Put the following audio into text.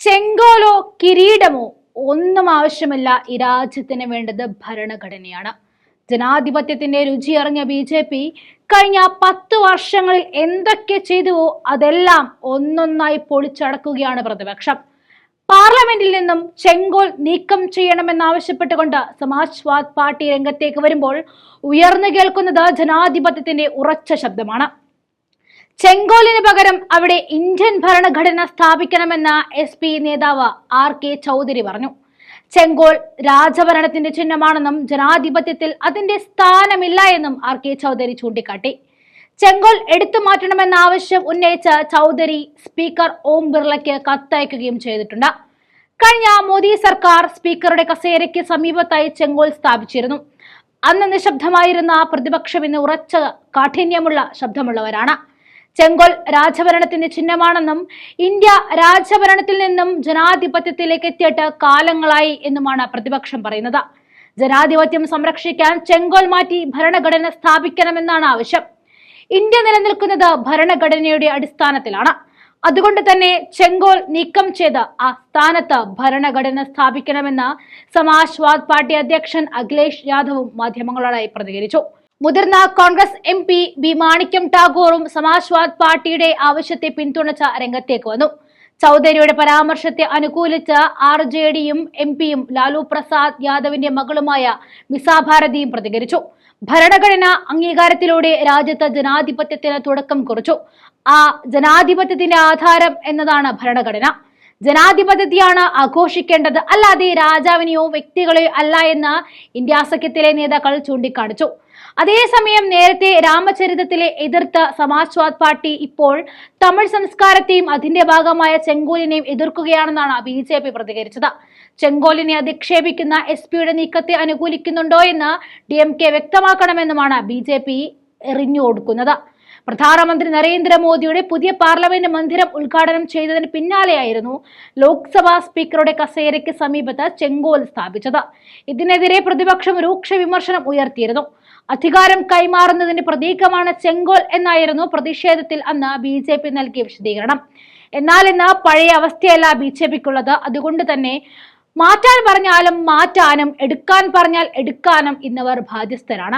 ചെങ്കോലോ കിരീടമോ ഒന്നും ആവശ്യമില്ല. ഈ രാജ്യത്തിന് വേണ്ടത് ഭരണഘടനയാണ്. ജനാധിപത്യത്തിന്റെ രുചിയറിഞ്ഞ ബി ജെ പി കഴിഞ്ഞ പത്ത് വർഷങ്ങളിൽ എന്തൊക്കെ ചെയ്തുവോ അതെല്ലാം ഒന്നൊന്നായി പൊളിച്ചടക്കുകയാണ് പ്രതിപക്ഷം. പാർലമെന്റിൽ നിന്നും ചെങ്കോൽ നീക്കം ചെയ്യണമെന്നാവശ്യപ്പെട്ടുകൊണ്ട് സമാജ്വാദ് പാർട്ടി രംഗത്തേക്ക് വരുമ്പോൾ ഉയർന്നു കേൾക്കുന്നത് ജനാധിപത്യത്തിന്റെ ഉറച്ച ശബ്ദമാണ്. ചെങ്കോലിന് പകരം അവിടെ ഇന്ത്യൻ ഭരണഘടന സ്ഥാപിക്കണമെന്ന എസ് പി നേതാവ് ആർ കെ ചൗധരി പറഞ്ഞു. ചെങ്കോൾ രാജഭരണത്തിന്റെ ചിഹ്നമാണെന്നും ജനാധിപത്യത്തിൽ അതിന്റെ സ്ഥാനമില്ല എന്നും ആർ കെ ചൗധരി ചൂണ്ടിക്കാട്ടി. ചെങ്കോൽ എടുത്തു മാറ്റണമെന്ന ആവശ്യം ഉന്നയിച്ച ചൗധരി സ്പീക്കർ ഓം ബിർളയ്ക്ക് കത്തയക്കുകയും ചെയ്തിട്ടുണ്ട്. കഴിഞ്ഞ മോദി സർക്കാർ സ്പീക്കറുടെ കസേരയ്ക്ക് സമീപത്തായി ചെങ്കോൽ സ്ഥാപിച്ചിരുന്നു. അന്ന് നിശബ്ദമായിരുന്ന പ്രതിപക്ഷം ഇന്ന് ഉറച്ച കാഠിന്യമുള്ള ശബ്ദമുള്ളവരാണ്. ചെങ്കോൽ രാജഭരണത്തിന്റെ ചിഹ്നമാണെന്നും ഇന്ത്യ രാജഭരണത്തിൽ നിന്നും ജനാധിപത്യത്തിലേക്ക് എത്തിയിട്ട് കാലങ്ങളായി എന്നുമാണ് പ്രതിപക്ഷം പറയുന്നത്. ജനാധിപത്യം സംരക്ഷിക്കാൻ ചെങ്കോൽ മാറ്റി ഭരണഘടന സ്ഥാപിക്കണമെന്നാണ് ആവശ്യം. ഇന്ത്യ നിലനിൽക്കുന്നത് ഭരണഘടനയുടെ അടിസ്ഥാനത്തിലാണ്. അതുകൊണ്ട് തന്നെ ചെങ്കോൽ നീക്കം ചെയ്ത് ആ സ്ഥാനത്ത് ഭരണഘടന സ്ഥാപിക്കണമെന്ന് സമാജ്വാദ് പാർട്ടി അധ്യക്ഷൻ അഖിലേഷ് യാദവും മാധ്യമങ്ങളോടായി പ്രതികരിച്ചു. മുതിർന്ന Congress M P B Manickam ടാഗോറും Samajwad പാർട്ടിയുടെ ആവശ്യത്തെ പിന്തുണച്ച രംഗത്തേക്ക് വന്നു. ചൗധരിയുടെ പരാമർശത്തെ അനുകൂലിച്ച ആർ ജെ ഡിയും എം പിയും ലാലു പ്രസാദ് യാദവിന്റെ മകളുമായ മിസാഭാരതിയും പ്രതികരിച്ചു. ഭരണഘടന അംഗീകാരത്തിലൂടെ രാജ്യത്ത് ജനാധിപത്യത്തിന് തുടക്കം കുറിച്ചു. ആ ജനാധിപത്യത്തിന്റെ ആധാരം എന്നതാണ് ഭരണഘടന. ജനാധിപത്യത്തെയാണ് ആഘോഷിക്കേണ്ടത് അല്ലാതെ രാജാവിനെയോ വ്യക്തികളെയോ അല്ല എന്ന് ഇന്ത്യ സഖ്യത്തിലെ നേതാക്കൾ ചൂണ്ടിക്കാണിച്ചു. അതേസമയം നേരത്തെ രാമചരിതത്തിലെ എതിർത്ത സമാജ്വാദ് പാർട്ടി ഇപ്പോൾ തമിഴ് സംസ്കാരത്തെയും അതിന്റെ ഭാഗമായ ചെങ്കോലിനെയും എതിർക്കുകയാണെന്നാണ് ബി ജെ പി പ്രതികരിച്ചത്. ചെങ്കോലിനെ അധിക്ഷേപിക്കുന്ന എസ് പിയുടെ നീക്കത്തെ അനുകൂലിക്കുന്നുണ്ടോ എന്ന് ഡി എം കെ വ്യക്തമാക്കണമെന്നുമാണ് ബി ജെ പി എറിഞ്ഞു കൊടുക്കുന്നത്. പ്രധാനമന്ത്രി നരേന്ദ്രമോദിയുടെ പുതിയ പാർലമെന്റ് മന്ദിരം ഉദ്ഘാടനം ചെയ്തതിന് പിന്നാലെയായിരുന്നു ലോക്സഭാ സ്പീക്കറുടെ കസേരയ്ക്ക് സമീപത്ത് ചെങ്കോൽ സ്ഥാപിച്ചത്. ഇതിനെതിരെ പ്രതിപക്ഷം രൂക്ഷ വിമർശനം ഉയർത്തിയിരുന്നു. അധികാരം കൈമാറുന്നതിന്റെ പ്രതീകമാണ് ചെങ്കോൽ എന്നായിരുന്നു പ്രതിഷേധത്തിൽ അന്ന് ബി ജെ പി നൽകിയ വിശദീകരണം. എന്നാൽ ഇന്ന് പഴയ അവസ്ഥയല്ല ബി ജെ പിക്കുള്ളത്. അതുകൊണ്ട് തന്നെ മാറ്റാൻ പറഞ്ഞാലും മാറ്റാനും എടുക്കാൻ പറഞ്ഞാൽ എടുക്കാനും ഇന്നവർ ബാധ്യസ്ഥരാണ്.